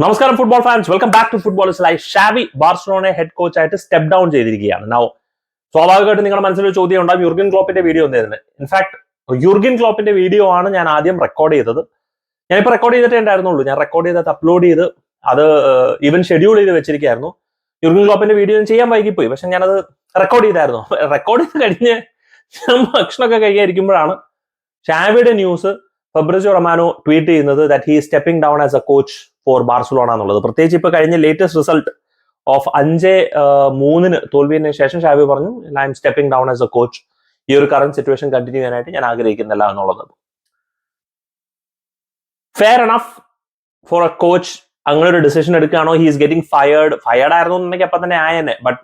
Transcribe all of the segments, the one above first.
നമസ്കാരം football fans welcome back to football lie Xavi ബാർസലോണയെ head coach ആയിട്ട് step down ചെയ്തിരിക്കുകയാണ്. നൗ സ്വാഭാവികമായിട്ട് നിങ്ങളുടെ മനസ്സിലൊരു ചോദ്യം ഉണ്ടാവും. യുർഗൻ ക്ലോപ്പിന്റെ വീഡിയോ എന്തായിരുന്നു ഇൻഫാക്ട് യുർഗൻ ക്ലോപ്പിന്റെ വീഡിയോ ആണ് ഞാൻ ആദ്യം റെക്കോർഡ് ചെയ്തത്. ഞാനിപ്പോൾ റെക്കോർഡ് ചെയ്തിട്ടേ ഉണ്ടായിരുന്നുള്ളൂ. ഞാൻ റെക്കോർഡ് ചെയ്തത് അപ്ലോഡ് ചെയ്ത് അത് ഈവൻ ഷെഡ്യൂൾ ചെയ്ത് വെച്ചിരിക്കുകയായിരുന്നു. യുർഗൻ ക്ലോപ്പിന്റെ വീഡിയോ ചെയ്യാൻ വൈകിപ്പോയി. പക്ഷെ ഞാനത് റെക്കോർഡ് ചെയ്തായിരുന്നു. റെക്കോർഡ് ചെയ്ത് കഴിഞ്ഞ് ഞാൻ ഭക്ഷണമൊക്കെ കഴിക്കാതിരിക്കുമ്പോഴാണ് ഷാവിയുടെ ന്യൂസ് ഫെബ്രിസോ റൊമാനോ ട്വീറ്റ് ചെയ്യുന്നത് that he stepping down as a coach for Barcelona എന്നുള്ളത്. പ്രത്യേകിച്ച് ഇപ്പൊ കഴിഞ്ഞ ലേറ്റസ്റ്റ് റിസൾട്ട് ഓഫ് അഞ്ച് മൂന്നിന് തോൽവിന് ശേഷം ഷാവി പറഞ്ഞു I'm stepping down as a coach ഈ ഒരു കറണ്ട് സിറ്റുവേഷൻ കണ്ടിന്യൂ ചെയ്യാനായിട്ട് ഞാൻ ആഗ്രഹിക്കുന്നില്ല എന്നുള്ളത്. Fair enough for a coach അങ്ങനെ ഒരു decision എടുക്കുകയാണോ? He is getting fired fired ആയിരുന്നു എന്നുണ്ടെങ്കിൽ അപ്പൊ തന്നെ ആയനെ. But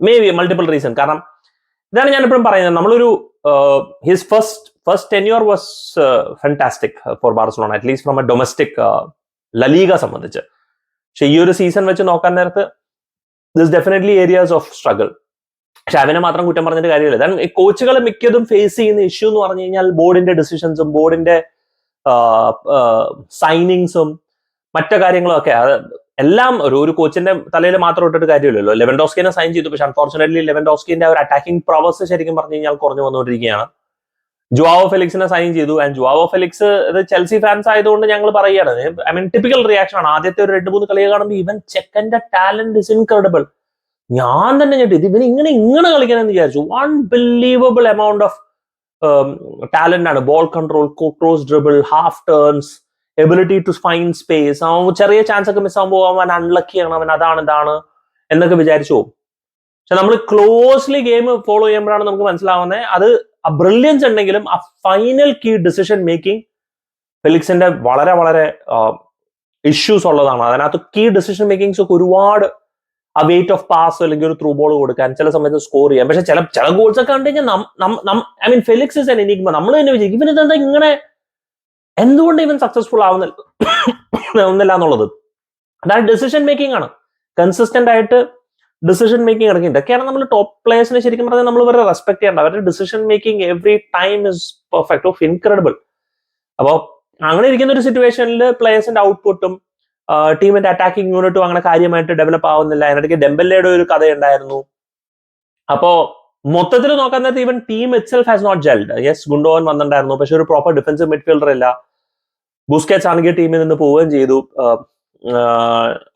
may be multiple reason കാരണം ഇതാണ് ഞാൻ എപ്പോഴും പറയുന്നത്. നമ്മളൊരു his first first tenure was fantastic for Barcelona at least from a domestic La Liga സംബന്ധിച്ച്. പക്ഷെ ഈ ഒരു സീസൺ വെച്ച് നോക്കാൻ നേരത്ത് this definitely areas of struggle പക്ഷെ അവനെ മാത്രം കുറ്റം പറഞ്ഞിട്ട് കാര്യമില്ല. ദാൻ കോച്ചുകൾ മിക്കതും ഫേസ് ചെയ്യുന്ന ഇഷ്യൂ എന്ന് പറഞ്ഞു കഴിഞ്ഞാൽ ബോർഡിന്റെ ഡിസിഷൻസും ബോർഡിന്റെ സൈനിങ്സും മറ്റു കാര്യങ്ങളും ഒക്കെ. എല്ലാം ഒരു ഒരു കോച്ചിന്റെ തലയിൽ മാത്രം ഇട്ടിട്ട് കാര്യമില്ലല്ലോ. ലെവൻ ഡോസ്കിനെ സൈൻ ചെയ്തു. പക്ഷെ അൺഫോർച്ചുനേറ്റ്ലി ലെവൻ ഡോസ്കിന്റെ ഒരു അറ്റാക്കിംഗ് പ്രൊവസ് ശരിക്കും പറഞ്ഞു കഴിഞ്ഞാൽ കുറഞ്ഞു വന്നുകൊണ്ടിരിക്കുകയാണ്. ജുവാവോ ഫെലിക്സിനെ സൈൻ ചെയ്തു. ആൻഡ് ജുവാവോ ഫെലിക്സ് ഇത് ചെൽസി ഫാൻസ് ആയതുകൊണ്ട് ഞങ്ങൾ പറയുകയാണ്. ഐ മീൻ ടിപ്പിക്കൽ റിയാക്ഷൻ ആണ്. ആദ്യത്തെ ഒരു രണ്ട് മൂന്ന് കളിയെ കാണുമ്പോൾ ഇവൻ ചെക്കന്റെ ടാലന്റ് ഇസ് ഇൻക്രെഡിബിൾ ഞാൻ തന്നെ ഞെട്ടി. ഇവൻ ഇങ്ങനെ ഇങ്ങനെ എന്ന് വിചാരിച്ചു. അൺബിലീവബിൾ എമൗണ്ട് ഓഫ് ടാലന്റ് ആണ്. Ball control cross dribble half turns ability to fine space അവൻ ചെറിയ ചാൻസ് ഒക്കെ മിസ് ആകുമ്പോൾ അവൻ അൺലക്കി ആണ്. അവൻ അതാണ് ഇതാണ് എന്നൊക്കെ വിചാരിച്ചു പോകും. പക്ഷെ നമ്മൾ ക്ലോസ്ലി ഗെയിം ഫോളോ ചെയ്യുമ്പോഴാണ് നമുക്ക് മനസ്സിലാവുന്നത്. അത് ആ ബ്രില്യൻസ് ഉണ്ടെങ്കിലും ആ ഫൈനൽ കീ ഡിസിഷൻ മേക്കിംഗ് ഫെലിക്സിന്റെ വളരെ വളരെ ഇഷ്യൂസ് ഉള്ളതാണ്. അതിനകത്ത് കീ ഡിസിഷൻ മേക്കിങ്സ് ഒക്കെ ഒരുപാട് ആ വെയിറ്റ് ഓഫ് പാസ് അല്ലെങ്കിൽ ഒരു ത്രൂ ബോൾ കൊടുക്കാൻ ചില സമയത്ത് സ്കോർ ചെയ്യാം പക്ഷെ ചില ചില ഗോൾസ് ഒക്കെ കണ്ടു കഴിഞ്ഞാൽ I mean Felix is an എനിക്കുമ്പോൾ നമ്മൾ തന്നെ വിചാരിക്കും ഇവൻ ഇതെന്താ ഇങ്ങനെ എന്തുകൊണ്ട് ഇവൻ സക്സസ്ഫുൾ ആവുന്നില്ല ഒന്നില്ല എന്നുള്ളത്? അതായത് ഡിസിഷൻ മേക്കിംഗ് ആണ്. കൺസിസ്റ്റന്റ് ആയിട്ട് ഡിസിഷൻ മേക്കിംഗ് ഇറങ്ങി ഇതൊക്കെയാണ് നമ്മൾ ടോപ്പ് പ്ലേയേഴ്സിനെ ശരിക്കും പറഞ്ഞാൽ നമ്മൾ ഇവരെ റെസ്പെക്ട് ചെയ്യേണ്ട അവരുടെ decision making every time is perfect of incredible അപ്പോൾ അങ്ങനെ ഇരിക്കുന്ന ഒരു സിറ്റുവേഷനിൽ പ്ലേയേഴ്സിന്റെ ഔട്ട്പുട്ടും ടീമിന്റെ അറ്റാക്കിംഗ് യൂണിറ്റും അങ്ങനെ കാര്യമായിട്ട് ഡെവലപ്പ് ആവുന്നില്ല. അതിനിടയ്ക്ക് ഡെമ്പല്ലയുടെ ഒരു കഥയുണ്ടായിരുന്നു അപ്പോ മൊത്തത്തിൽ നോക്കാൻ നേരത്തെ even team itself has not gelled yes Gundogan വന്നിട്ടുണ്ടായിരുന്നു. പക്ഷെ ഒരു പ്രോപ്പർ ഡിഫൻസീവ് മിഡ്ഫീൽഡർ ഇല്ല. ബുസ്കെറ്റ്സ് ആണെങ്കിൽ ടീമിൽ നിന്ന് പോവുകയും ചെയ്തു.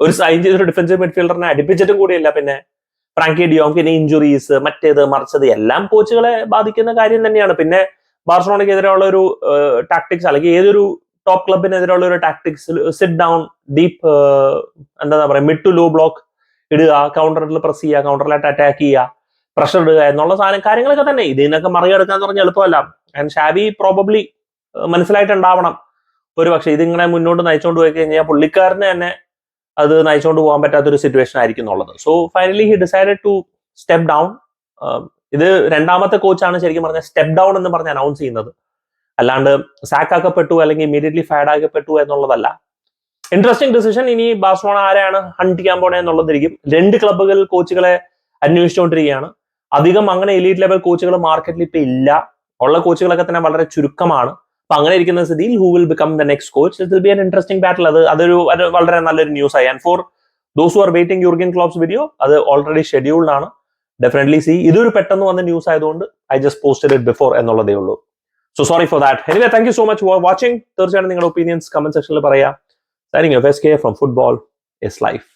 ഒരു സൈൻ ചെയ്തൊരു ഡിഫൻസീവ് മിഡ്ഫീൽഡറിനെ അടുപ്പിച്ചിട്ടും കൂടിയല്ല. പിന്നെ ഫ്രാങ്കി ഡിയോങ് പിന്നെ ഇഞ്ചുറീസ് മറ്റേത് മറിച്ചത് എല്ലാം കോച്ചുകളെ ബാധിക്കുന്ന കാര്യം തന്നെയാണ്. പിന്നെ ബാർസലോണയ്ക്കെതിരെയുള്ള ഒരു ടാക്ടിക്സ് അല്ലെങ്കിൽ ഏതൊരു ടോപ്പ് ക്ലബിനെതിരെയുള്ള ഒരു ടാക്ടിക്സ് സിറ്റ് ഡൗൺ ഡീപ്പ് എന്താ പറയുക മിഡ് ടു ലോ ബ്ലോക്ക് ഇടുക കൗണ്ടറിൽ പ്രസ് ചെയ്യുക കൗണ്ടറിലായിട്ട് അറ്റാക്ക് ചെയ്യുക പ്രഷർ ഇടുക എന്നുള്ള സാധനം കാര്യങ്ങളൊക്കെ തന്നെ. ഇതിനൊക്കെ മറികടക്കാന്ന് പറഞ്ഞാൽ എളുപ്പമല്ല. ആൻഡ് ഷാബി പ്രോബബ്ലി മനസ്സിലായിട്ടുണ്ടാവണം. ഒരു പക്ഷെ ഇതിങ്ങനെ മുന്നോട്ട് നയിച്ചുകൊണ്ട് പോയി കഴിഞ്ഞാൽ പുള്ളിക്കാരന് തന്നെ അത് നയിച്ചുകൊണ്ട് പോകാൻ പറ്റാത്തൊരു സിറ്റുവേഷൻ ആയിരിക്കും എന്നുള്ളത്. So finally he decided to step down ഇത് രണ്ടാമത്തെ കോച്ചാണ് ശരിക്കും പറഞ്ഞാൽ സ്റ്റെപ്പ് ഡൗൺ എന്ന് പറഞ്ഞ് അനൗൺസ് ചെയ്യുന്നത്. അല്ലാണ്ട് സാക്ക് ആക്കപ്പെട്ടു അല്ലെങ്കിൽ ഇമീഡിയറ്റ്ലി ഫയർഡ് ആക്കപ്പെട്ടു എന്നുള്ളതല്ല. ഇൻട്രസ്റ്റിംഗ് ഡിസിഷൻ ഇനി ബാഴ്സലോണ ആരെയാണ് ഹണ്ട് ചെയ്യാൻ പോണേ എന്നുള്ളതിരിക്കും രണ്ട് ക്ലബ്ബുകൾ കോച്ചുകളെ അന്വേഷിച്ചുകൊണ്ടിരിക്കുകയാണ്. അധികം അങ്ങനെ എലീറ്റ് ലെവൽ കോച്ചുകൾ മാർക്കറ്റിൽ ഇപ്പൊ ഇല്ല. ഉള്ള കോച്ചുകളൊക്കെ തന്നെ വളരെ ചുരുക്കമാണ്. അപ്പൊ അങ്ങനെ ഇരിക്കുന്ന സ്ഥിതിയിൽ who will become the next coach it will be an interesting battle അത് അതൊരു വളരെ നല്ലൊരു ന്യൂസ് ആയി. And for those who are waiting Jurgen Klopp's video അത് ഓൾറെഡി ഷെഡ്യൂൾഡ് ആണ്. ഡെഫിനറ്റ്ലി സി ഇതൊരു പെട്ടെന്ന് വന്ന ന്യൂസ് ആയതുകൊണ്ട് I just posted it before എന്നുള്ളതേ ഉള്ളൂ. So sorry for that anyway thank you so much for watching തീർച്ചയായിട്ടും നിങ്ങളുടെ ഒപ്പീനിയൻസ് കമന്റ് സെക്ഷനിൽ പറയാം. From football is life